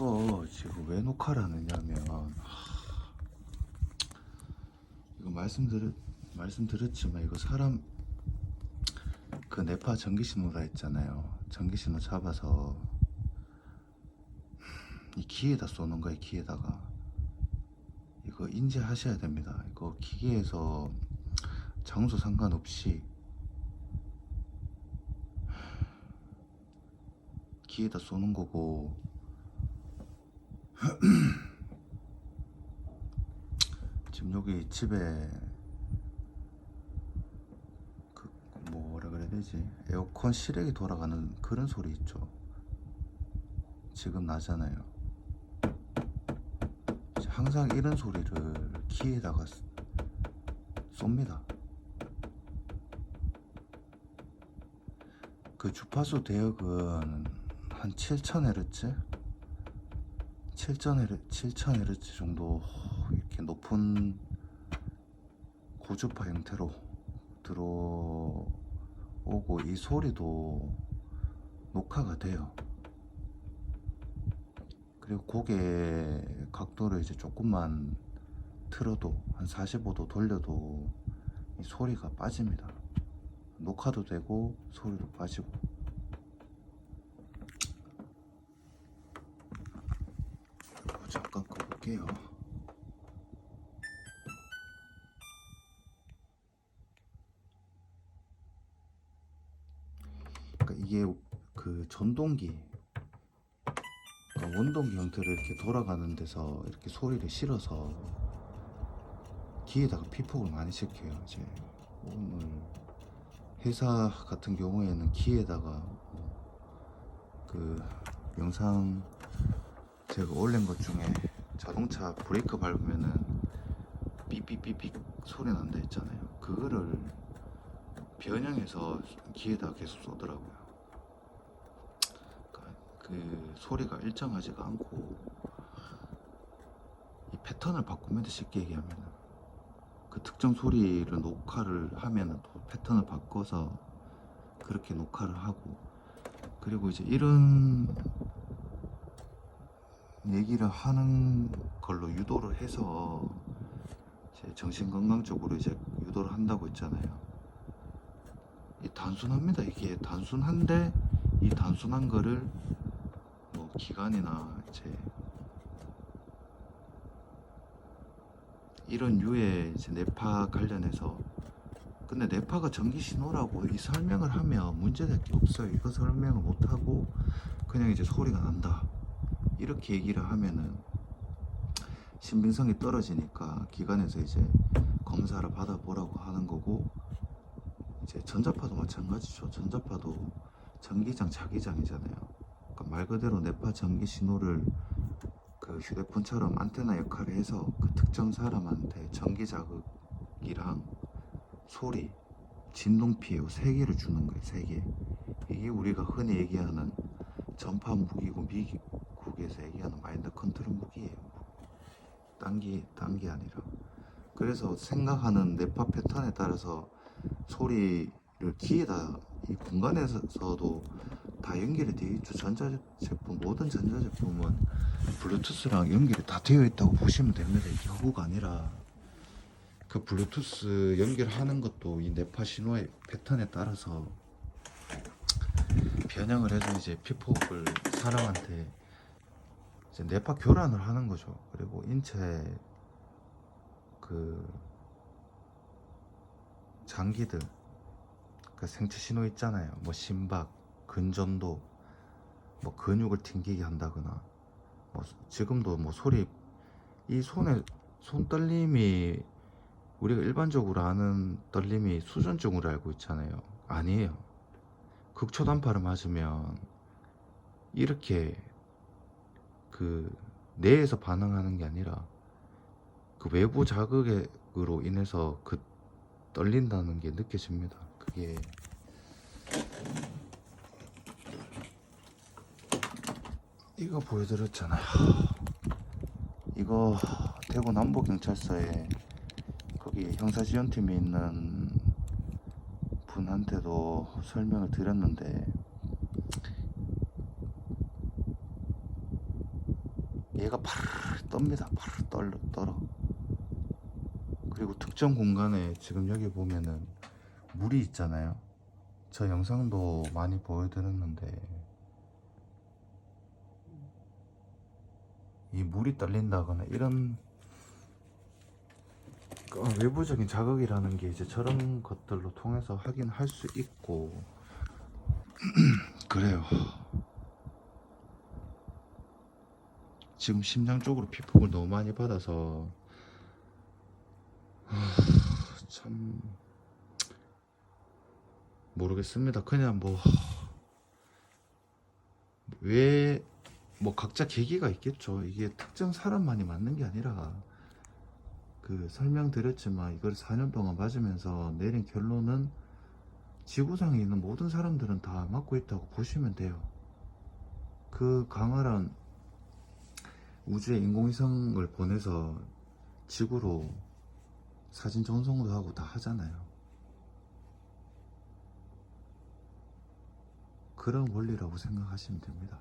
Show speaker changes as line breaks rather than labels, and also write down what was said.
이거 지금 왜 녹화를 하느냐면 하, 이거 말씀드렸 말씀드렸지만 이거 사람 그 네파 전기 신호라 했잖아요. 전기 신호 잡아서 이 기에다 쏘는 거예요. 기에다가 이거 인지하셔야 됩니다. 이거 기계에서 장소 상관없이 기에다 쏘는 거고 지금 여기 집에 그 뭐라 그래야 되지? 에어컨 실외기 돌아가는 그런 소리 있죠. 지금 나잖아요. 항상 이런 소리를 키에다가 쓰- 쏩니다. 그 주파수 대역은 한 7000Hz 7000Hz 7000Hz 정도 이렇게 높은 고주파 형태로 들어오고 이 소리도 녹화가 돼요. 그리고 고개 각도를 이제 조금만 틀어도 한 45도 돌려도 이 소리가 빠집니다. 녹화도 되고 소리도 빠지고 이거 잠깐 꺼 볼게요. 그러니까 이게 그 전동기 그러니까 원동기 형태로 이렇게 돌아가는 데서 이렇게 소리를 실어서 귀에다가 피폭을 많이 시켜요. 이제 오늘 회사 같은 경우에는 귀에다가 그 영상 제가 올린 것 중에 자동차 브레이크 밟으면은 삐삐삐삐 소리 난다 했잖아요. 그거를 변형해서 귀에다 계속 쏘더라고요. 그러니까 그 소리가 일정하지가 않고 이 패턴을 바꾸면 돼 쉽게 얘기하면은 그 특정 소리를 녹화를 하면은 또 패턴을 바꿔서 그렇게 녹화를 하고 그리고 이제 이런 얘기를 하는 걸로 유도를 해서 이제 정신건강 쪽으로 이제 유도를 한다고 했잖아요. 이 단순합니다. 이게 단순한데 이 단순한 거를 뭐 기관이나 이제 이런 류의 이제 뇌파 관련해서 근데 뇌파가 전기 신호라고 이 설명을 하면 문제될 게 없어요. 이거 설명을 못 하고 그냥 이제 소리가 난다. 이렇게 얘기를 하면은 신빙성이 떨어지니까 기관에서 이제 검사를 받아보라고 하는 거고 이제 전자파도 마찬가지죠. 전자파도 전기장 자기장이잖아요. 그러니까 말 그대로 뇌파 전기 신호를 그 휴대폰처럼 안테나 역할을 해서 그 특정 사람한테 전기 자극이랑 소리, 진동 피해 세 개를 주는 거예요. 세 개. 이게 우리가 흔히 얘기하는 전파 무기고 미 국에서 얘기하는 마인드 컨트롤 무기예요. 딴게 딴게 아니라. 그래서 생각하는 뇌파 패턴에 따라서 소리를 귀에다 이 공간에서도 다 연결이 되어 있죠. 전자제품 모든 전자제품은 블루투스랑 연결이 다 되어 있다고 보시면 됩니다. 이게 허구가 아니라 그 블루투스 연결하는 것도 이 뇌파 신호의 패턴에 따라서 변형을 해서 이제 피폭을 사람한테 이제 뇌파 교란을 하는 거죠. 그리고 인체 그 장기들 그 생체 신호 있잖아요. 뭐 심박, 근전도, 뭐 근육을 튕기게 한다거나, 뭐 지금도 뭐 소리 이 손에 손 떨림이 우리가 일반적으로 아는 떨림이 수전증으로 알고 있잖아요. 아니에요. 극초단파를 맞으면 이렇게 그 뇌에서 반응하는 게 아니라 그 외부 자극으로 인해서 그 떨린다는 게 느껴집니다. 그게 이거 보여드렸잖아요. 이거 대구 남부 경찰서에 거기 형사지원팀에 있는 분한테도 설명을 드렸는데 얘가 파르르 떱니다. 파르르 떨어, 떨어. 그리고 특정 공간에 지금 여기 보면은 물이 있잖아요. 저 영상도 많이 보여드렸는데 이 물이 떨린다거나 이런 어, 외부적인 자극이라는 게 이제 저런 것들로 통해서 확인할 수 있고 그래요. 지금 심장 쪽으로 피폭을 너무 많이 받아서 하, 참 모르겠습니다. 그냥 뭐 왜 뭐 각자 계기가 있겠죠. 이게 특정 사람만이 맞는 게 아니라 그 설명드렸지만 이걸 4년 동안 맞으면서 내린 결론은 지구상에 있는 모든 사람들은 다 맞고 있다고 보시면 돼요. 그 강활한 우주에 인공위성을 보내서 지구로 사진 전송도 하고 다 하잖아요. 그런 원리라고 생각하시면 됩니다.